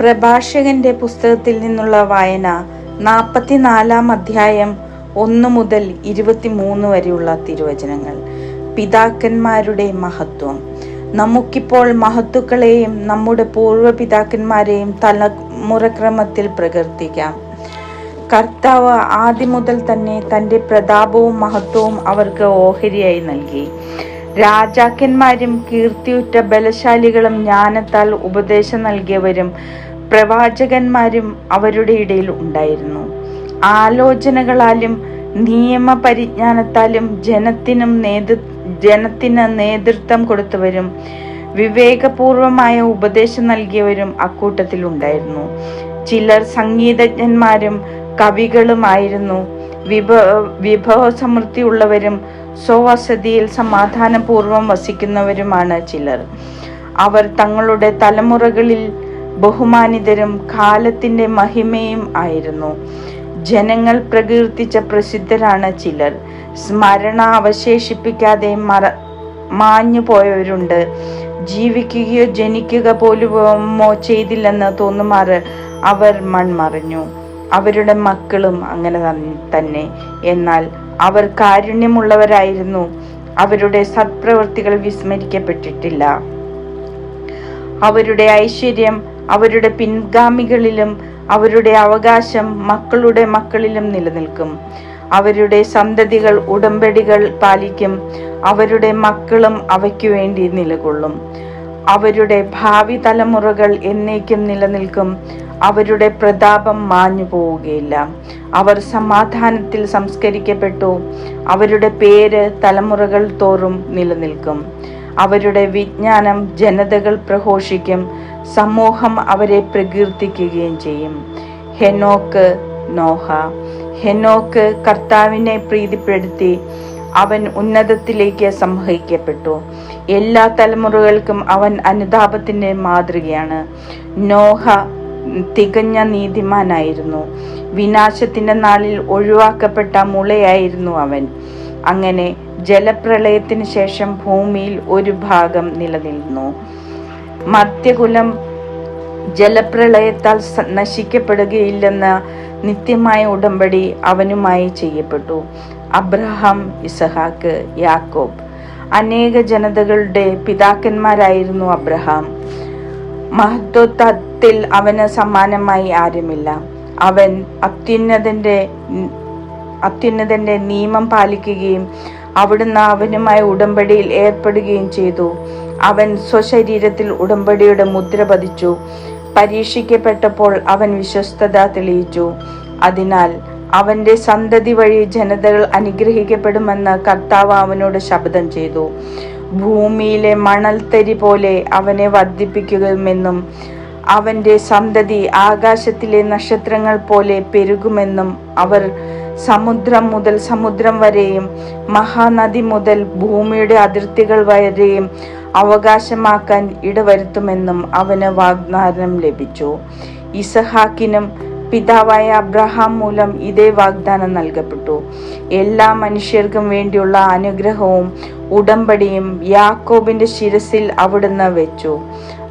പ്രഭാഷകന്റെ പുസ്തകത്തിൽ നിന്നുള്ള വായന നാൽപ്പത്തിനാലാം അധ്യായം ഒന്ന് മുതൽ ഇരുപത്തിമൂന്ന് വരെയുള്ള തിരുവചനങ്ങൾ. പിതാക്കന്മാരുടെ മഹത്വം. നമുക്കിപ്പോൾ മഹത്തുക്കളെയും നമ്മുടെ പൂർവ പൂർവപിതാക്കന്മാരെയും തലമുറക്രമത്തിൽ പ്രകീർത്തിക്കാം. കർത്താവ് ആദ്യം മുതൽ തന്നെ തന്റെ പ്രതാപവും മഹത്വവും അവർക്ക് ഓഹരിയായി നൽകി. രാജാക്കന്മാരും കീർത്തിയുറ്റ ബലശാലികളും ജ്ഞാനത്താൽ ഉപദേശം നൽകിയവരും പ്രവാചകന്മാരും അവരുടെ ഇടയിൽ ഉണ്ടായിരുന്നു. ആലോചനകളാലും നിയമപരിജ്ഞാനത്താലും ജനത്തിനും നേതൃ ജനത്തിന് നേതൃത്വം കൊടുത്തവരും വിവേകപൂർവമായ ഉപദേശം നൽകിയവരും അക്കൂട്ടത്തിൽ ഉണ്ടായിരുന്നു ചിലർ സംഗീതജ്ഞന്മാരും കവികളുമായിരുന്നു. വിഭ വിഭവസമൃദ്ധിയുള്ളവരും സ്വവസതിയിൽ സമാധാനപൂർവം വസിക്കുന്നവരുമാണ് ചിലർ. അവർ തങ്ങളുടെ തലമുറകളിൽ ബഹുമാനിതരും കാലത്തിന്റെ മഹിമയും ആയിരുന്നു. ജനങ്ങൾ പ്രകീർത്തിച്ച പ്രസിദ്ധരാണ് ചിലർ. സ്മരണ അവശേഷിപ്പിക്കാതെ മറ മാഞ്ഞു പോയവരുണ്ട് ജീവിക്കുകയോ ജനിക്കുക പോലുമോ ചെയ്തില്ലെന്ന് തോന്നുമാറ് അവർ മൺമറിഞ്ഞു. അവരുടെ മക്കളും അങ്ങനെ തന്നെ. എന്നാൽ അവർ കാരുണ്യമുള്ളവരായിരുന്നു. അവരുടെ സത്പ്രവൃത്തികൾ വിസ്മരിക്കപ്പെട്ടിട്ടില്ല. അവരുടെ ഐശ്വര്യം അവരുടെ പിൻഗാമികളിലും അവരുടെ അവകാശം മക്കളുടെ മക്കളിലും നിലനിൽക്കും. അവരുടെ സന്തതികൾ ഉടമ്പടികൾ പാലിക്കും. അവരുടെ മക്കളും അവയ്ക്കു വേണ്ടി നിലകൊള്ളും. അവരുടെ ഭാവി തലമുറകൾ എന്നേക്കും നിലനിൽക്കും. അവരുടെ പ്രതാപം മാഞ്ഞു പോവുകയില്ല. അവർ സമാധാനത്തിൽ സംസ്കരിക്കപ്പെട്ടു. അവരുടെ പേര് തലമുറകൾ തോറും നിലനിൽക്കും. അവരുടെ വിജ്ഞാനം ജനതകൾ പ്രഘോഷിക്കും. സമൂഹം അവരെ പ്രകീർത്തിക്കുകയും ചെയ്യും. ഹെനോക്ക് നോഹ. ഹെനോക്ക് കർത്താവിനെ പ്രീതിപ്പെടുത്തി അവൻ ഉന്നതത്തിലേക്ക് സംഹിക്കപ്പെട്ടു എല്ലാ തലമുറകൾക്കും അവൻ അനുതാപത്തിന്റെ മാതൃകയാണ്. നോഹ തികഞ്ഞ നീതിമാനായിരുന്നു. വിനാശത്തിന്റെ നാളിൽ ഒഴിവാക്കപ്പെട്ട മുളയായിരുന്നു അവൻ. അങ്ങനെ ജലപ്രളയത്തിന് ശേഷം ഭൂമിയിൽ ഒരു ഭാഗം നിലനിന്നു മധ്യകുലം ജലപ്രളയത്താൽ നശിക്കപ്പെടുകയില്ലെന്ന നിത്യമായ ഉടമ്പടി അവനുമായി ചെയ്യപ്പെട്ടു. അബ്രഹാം ഇസഹാക്ക് യാക്കോബ്. അനേക ജനതകളുടെ പിതാക്കന്മാരായിരുന്നു അബ്രഹാം. മഹത്വത്തിൽ അവന് സമ്മാനമായി ആരുമില്ല. അവൻ അത്യുന്നതന്റെ അത്യുന്നതന്റെ നിയമം പാലിക്കുകയും അവിടുന്ന് അവനുമായി ഉടമ്പടിയിൽ ഏർപ്പെടുകയും ചെയ്തു. അവൻ സ്വശരീരത്തിൽ ഉടമ്പടിയുടെ മുദ്ര പതിച്ചു. പരീക്ഷിക്കപ്പെട്ടപ്പോൾ അവൻ വിശ്വസ്തത തെളിയിച്ചു. അതിനാൽ അവന്റെ സന്തതി വഴി ജനതകൾ അനുഗ്രഹിക്കപ്പെടുമെന്ന് കർത്താവ് അവനോട് ശപഥം ചെയ്തു. ഭൂമിയിലെ മണൽത്തരി പോലെ അവനെ വർദ്ധിപ്പിക്കുമെന്നും അവന്റെ സന്തതി ആകാശത്തിലെ നക്ഷത്രങ്ങൾ പോലെ പെരുകുമെന്നും അവർ സമുദ്രം മുതൽ സമുദ്രം വരെയും മഹാനദി മുതൽ ഭൂമിയുടെ അതിർത്തികൾ വരെയും അവകാശമാക്കാൻ ഇടവരുത്തുമെന്നും അവന് വാഗ്ദാനം ലഭിച്ചു. ഇസഹാക്കിനും പിതാവായ അബ്രഹാം മൂലം ഇതേ വാഗ്ദാനം നൽകപ്പെട്ടു. എല്ലാ മനുഷ്യർക്കും വേണ്ടിയുള്ള അനുഗ്രഹവും ഉടമ്പടിയും യാക്കോബിന്റെ ശിരസിൽ അവിടുന്ന് വെച്ചു.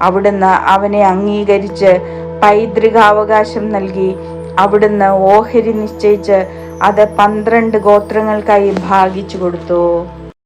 അവിടുന്ന് അവനെ അംഗീകരിച്ച് പൈതൃകാവകാശം നൽകി. അവിടുന്ന് ഓഹരി നിശ്ചയിച്ച് അത് പന്ത്രണ്ട് ഗോത്രങ്ങൾക്കായി ഭാഗിച്ചു കൊടുത്തു.